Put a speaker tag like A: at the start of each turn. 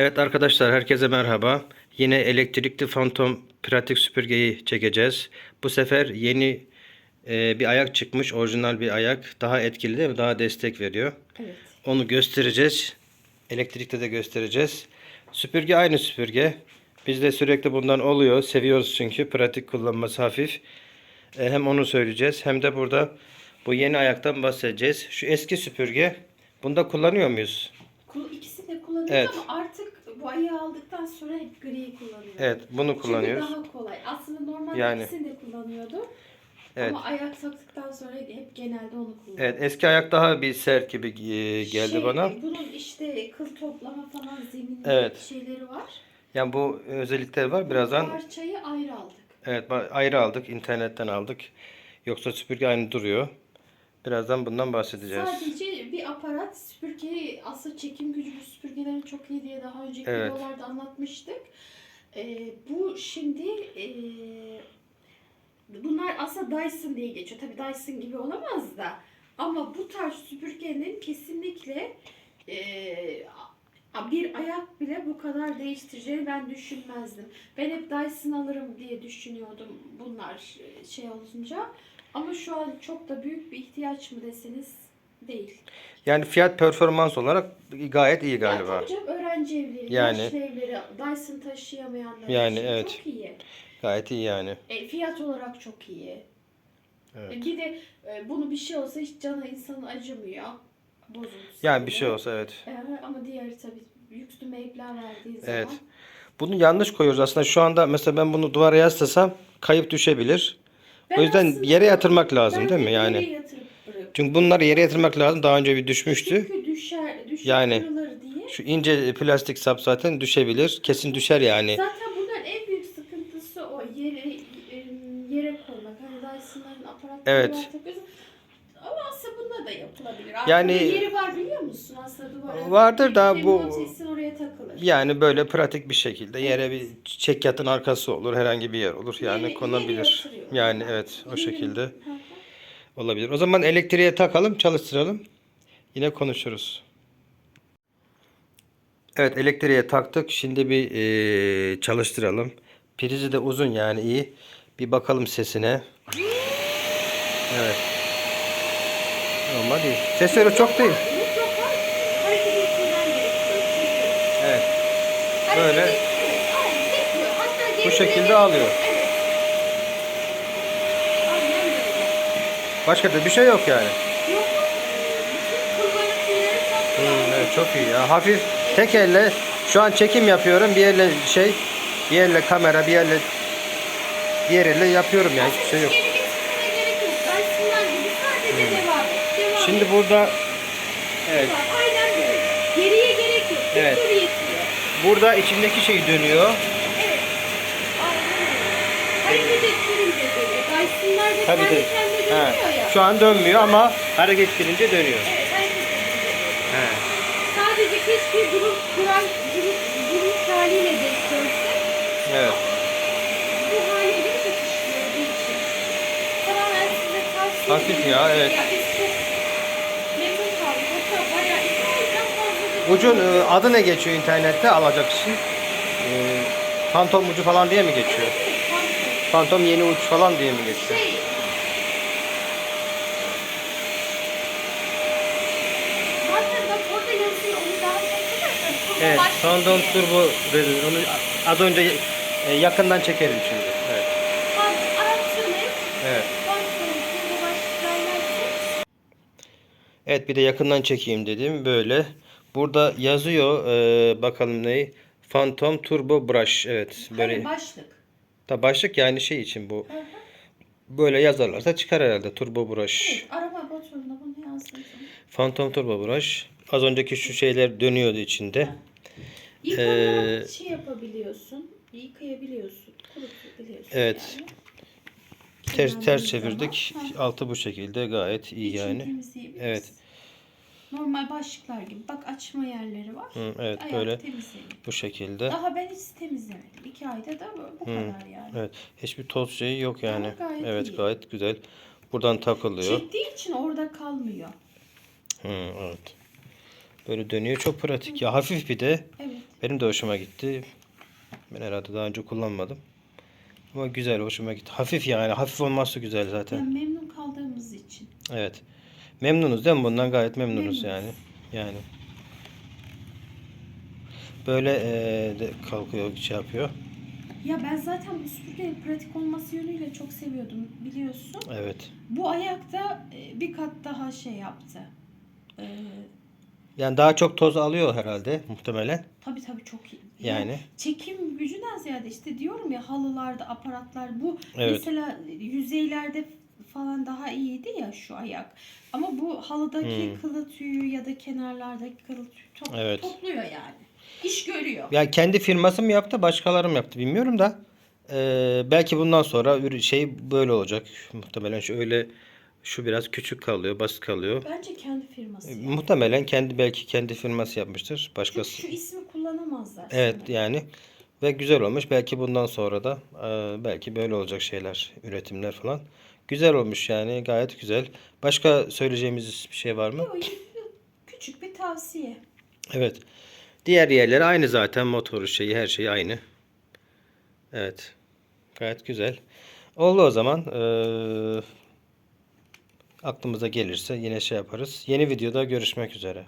A: Evet arkadaşlar herkese merhaba. Yine elektrikli fantom pratik süpürgeyi çekeceğiz. Bu sefer yeni e, bir ayak çıkmış. Orijinal bir ayak. Daha etkili değil mi? Daha destek veriyor.
B: Evet.
A: Onu göstereceğiz. Elektrikte de göstereceğiz. Süpürge aynı süpürge. Bizde sürekli bundan oluyor. Seviyoruz çünkü. Pratik kullanması hafif. E, hem onu söyleyeceğiz. Hem de burada bu yeni ayaktan bahsedeceğiz. Şu eski süpürge. Bunda kullanıyor muyuz?
B: İkisini de kullanıyoruz
A: Evet.
B: ama artık bu ayağı aldıktan sonra hep griyi kullanıyoruz.
A: Evet bunu kullanıyoruz.
B: Çünkü daha kolay. Aslında normalde
A: Yani.
B: ikisini de kullanıyordum.
A: Evet.
B: Ama ayak taktıktan sonra hep genelde onu kullanıyorum.
A: Evet eski ayak daha bir sert gibi e, geldi
B: Şey,
A: bana.
B: Bunun işte kıl toplama falan zeminli
A: Evet.
B: şeyleri var.
A: Yani bu özellikleri var. Birazdan
B: Parçayı ayrı aldık.
A: evet ba- ayrı aldık. internetten aldık. Yoksa süpürge aynı duruyor. Birazdan bundan bahsedeceğiz.
B: Sadece bir aparat süpürge asıl çekim gücü bu süpürgelerin çok iyi diye daha önceki
A: Evet.
B: videolarda anlatmıştık. Ee, bu şimdi e, bunlar aslında Dyson diye geçiyor. Tabii Dyson gibi olamaz da ama bu tarz süpürgenin kesinlikle e, bir ayak bile bu kadar değiştireceğini ben düşünmezdim. Ben hep Dyson alırım diye düşünüyordum bunlar e, şey olunca. Ama şu an çok da büyük bir ihtiyaç mı deseniz değil.
A: Yani fiyat performans olarak gayet iyi
B: Ya
A: galiba.
B: tabii canım öğrenci evleri,
A: Yani-
B: yaşlı evleri, Dyson taşıyamayanlar
A: Yani
B: için
A: evet.
B: çok iyi.
A: Gayet iyi yani.
B: E, fiyat olarak çok iyi.
A: Evet.
B: E, bir de e, bunu bir şey olsa hiç canı insanın acımıyor. Bozulsun.
A: Yani bir şey olsa evet.
B: E, ama diğeri tabii yüklü meblağ verdiği
A: Evet.
B: zaman.
A: Bunu yanlış koyuyoruz aslında. Şu anda mesela ben bunu duvara yaslasam kayıp düşebilir.
B: Ben
A: O yüzden yere yatırmak lazım değil mi? Yani
B: yere yatırıp.
A: Çünkü bunları yere yatırmak lazım. Daha önce bir düşmüştü.
B: Çünkü düşer, düşer
A: Yani-
B: diye.
A: Şu ince plastik sap zaten düşebilir. Kesin düşer yani.
B: Zaten bunların en büyük sıkıntısı o yere e, yere koymak. Hani Dyson'ların aparatları
A: Evet.
B: var takıyorsun. Ama aslında bununla da yapılabilir.
A: Yani-
B: Yani yeri var biliyor musun aslında duvara?
A: Vardır da bu-
B: oraya takılır.
A: Yani böyle pratik bir şekilde yere bir çiçek yatın arkası olur. Herhangi bir yer olur. Yani
B: Yere-
A: konabilir.
B: yatırıyor.
A: Yani evet o
B: Yere-
A: şekilde
B: hı.
A: Olabilir. O zaman elektriğe takalım çalıştıralım. Yine konuşuruz. Evet elektriğe taktık. Şimdi bir eee, çalıştıralım. Prizi de uzun yani iyi. Bir bakalım sesine. Evet. Normal değil. Sesleri çok değil. Evet. Böyle. Bu şekilde alıyor.
B: Evet. Aynen böyle.
A: Başka da bir şey yok yani.
B: Yok.
A: Hmm, evet, çok iyi ya. Hafif tek elle şu an çekim yapıyorum. Bir elle şey, bir elle kamera, bir elle diğer elle yapıyorum yani hiçbir şey yok.
B: Et.
A: Şimdi
B: et.
A: burada evet.
B: Aynen böyle. Geriye gerek yok.
A: Evet. burada içindeki şey dönüyor.
B: Evet. Hareket ettirince
A: Tabii
B: kendi
A: de.
B: kendine
A: He,
B: dönüyor ya.
A: Şu an dönmüyor ama hareket ettirince dönüyor.
B: Evet dönüyor.
A: He.
B: Sadece keşke durup duran durup duruş haliyle denk.
A: Evet.
B: Bu haliyle de takıştırdığı için. Tamamen size tavsiye
A: Hafif ya, evet.
B: Ya biz çok memnun kaldık. Hatta bayağı iki aydan fazla
A: Ucun e, adı ne geçiyor internette alacak için? E, Fantom ucu falan diye mi geçiyor? Fantom yeni uç falan diye mi geçiyor? Evet,
B: şey.
A: Turbo dedi. Onu az önce e, yakından çekelim şimdi. Evet. Evet. Evet bir de yakından çekeyim dedim. Böyle. Burada yazıyor. e, bakalım neyi? Phantom Turbo Brush. Evet. Böyle.
B: Hani başlık.
A: Da başlık yani şey için bu. Böyle yazarlarsa çıkar herhalde. Turbo Brush.
B: Araba motorunda bunu yazdım.
A: Phantom Turbo Brush. Az önceki şu şeyler dönüyordu içinde.
B: Yıkama
A: Ee,
B: şey yapabiliyorsun, yıkayabiliyorsun, kurutabiliyorsun.
A: Evet.
B: Yani.
A: Ters ters
B: zaman,
A: çevirdik. Altı bu şekilde gayet iyi
B: içini
A: yani.
B: temizleyebilirsin.
A: Evet.
B: Normal başlıklar gibi. Bak açma yerleri var.
A: Hı, evet
B: Ayak
A: böyle
B: temizleniyor.
A: bu şekilde.
B: Daha ben hiç temizlemedim. İki ayda da bu, bu kadar yani.
A: Evet. Hiçbir toz şeyi yok yani.
B: Ama gayet
A: Evet
B: iyi.
A: gayet güzel. Buradan takılıyor.
B: Çektiği için orada kalmıyor.
A: Hı, evet. Böyle dönüyor. Çok pratik ya. Hafif bir de.
B: Evet.
A: Benim de hoşuma gitti. Ben herhalde daha önce kullanmadım. Ama güzel, hoşuma gitti. Hafif yani. Hafif olması güzel zaten.
B: Yani memnun kaldığımız için.
A: Evet. Memnunuz değil mi? Bundan gayet memnunuz yani. Yani. Böyle eee, de kalkıyor, şey yapıyor.
B: Ya ben zaten bu süpürgenin pratik olması yönüyle çok seviyordum biliyorsun.
A: Evet.
B: Bu ayakta e, bir kat daha şey yaptı. Ee,
A: Yani daha çok toz alıyor herhalde muhtemelen.
B: tabii tabii çok iyi.
A: Yani.
B: çekim gücünden ziyade işte diyorum ya halılarda aparatlar bu
A: Evet.
B: mesela yüzeylerde falan daha iyiydi ya şu ayak. Ama bu halıdaki
A: Hmm.
B: kılı tüyü ya da kenarlardaki kılı tüyü to-
A: Evet.
B: topluyor yani. İş görüyor.
A: Ya kendi firması mı yaptı, başkaları mı yaptı bilmiyorum da. eee, belki bundan sonra şey böyle olacak. Muhtemelen şu öyle şu biraz küçük kalıyor, basit kalıyor.
B: Bence kendi firması.
A: E,
B: yani.
A: Muhtemelen kendi belki kendi firması yapmıştır.
B: Çünkü
A: Başkası.
B: şu ismi kullanamazlar.
A: Evet
B: sana.
A: yani ve güzel olmuş. Belki bundan sonra da eee, belki böyle olacak şeyler, üretimler falan. Güzel olmuş yani gayet güzel. Başka söyleyeceğimiz bir şey var mı?
B: Küçük bir tavsiye.
A: Evet. Diğer yerleri aynı zaten. Motoru şeyi her şeyi aynı. Evet. Gayet güzel. Oldu o zaman. Eee, aklımıza gelirse yine şey yaparız. Yeni videoda görüşmek üzere.